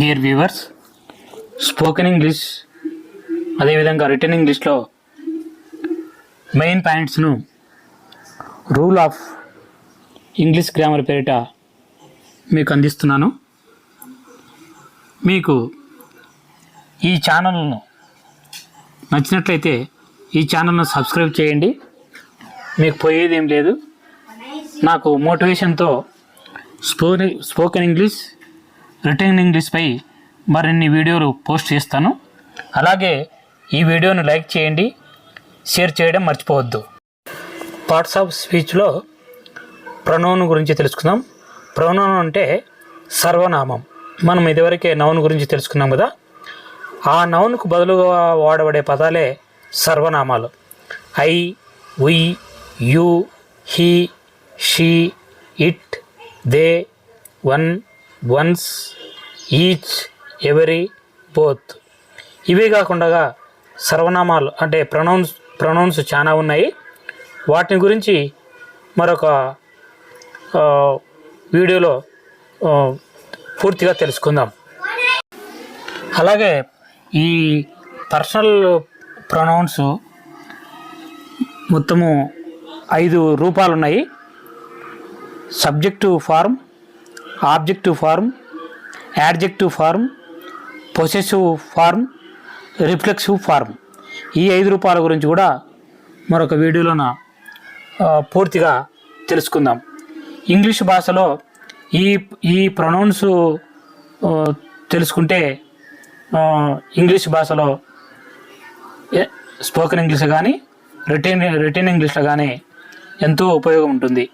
Dear viewers spoken English అదేవిధంగా written ఇంగ్లీష్లో main పాయింట్స్ను రూల్ ఆఫ్ ఇంగ్లీష్ గ్రామర్ పేరిట మీకు అందిస్తున్నాను. మీకు ఈ ఛానల్ను నచ్చినట్లయితే ఈ ఛానల్ను సబ్స్క్రైబ్ చేయండి. మీకు పోయేది ఏం లేదు. నాకు మోటివేషన్తో స్పోకెన్ స్పోకెన్ ఇంగ్లీష్ రిటర్న్ ఇంగ్లీష్పై మరిన్ని వీడియోలు పోస్ట్ చేస్తాను. అలాగే ఈ వీడియోను లైక్ చేయండి షేర్ చేయడం మర్చిపోవద్దు. పార్ట్స్ ఆఫ్ స్పీచ్లో ప్రొనౌన్ గురించి తెలుసుకుందాం. ప్రొనౌన్ అంటే సర్వనామం. మనం ఇదివరకే నౌన్ గురించి తెలుసుకున్నాం కదా. ఆ నౌన్కు బదులుగా వాడబడే పదాలే సర్వనామాలు. I we you he she it they one one's each every both ఇవే కాకుండా సర్వనామాలు అంటే ప్రొనౌన్స్ ప్రొనౌన్స్ చాలా ఉన్నాయి. వాటిని గురించి మరొక వీడియోలో పూర్తిగా తెలుసుకుందాం. అలాగే ఈ పర్సనల్ ప్రొనౌన్స్ మొత్తము ఐదు రూపాలు ఉన్నాయి subject form objective form adjective form possessive form reflexive form. ఈ ఐదు రూపాయల గురించి కూడా మరొక వీడియోలోన పూర్తిగా తెలుసుకుందాం. ఇంగ్లీష్ భాషలో ఈ ఈ ప్రొనౌన్స్ తెలుసుకుంటే ఇంగ్లీష్ భాషలో స్పోకెన్ ఇంగ్లీష్ కానీ రిటర్న్ రిటర్న్ ఇంగ్లీష్లో కానీ ఎంతో ఉపయోగం ఉంటుంది.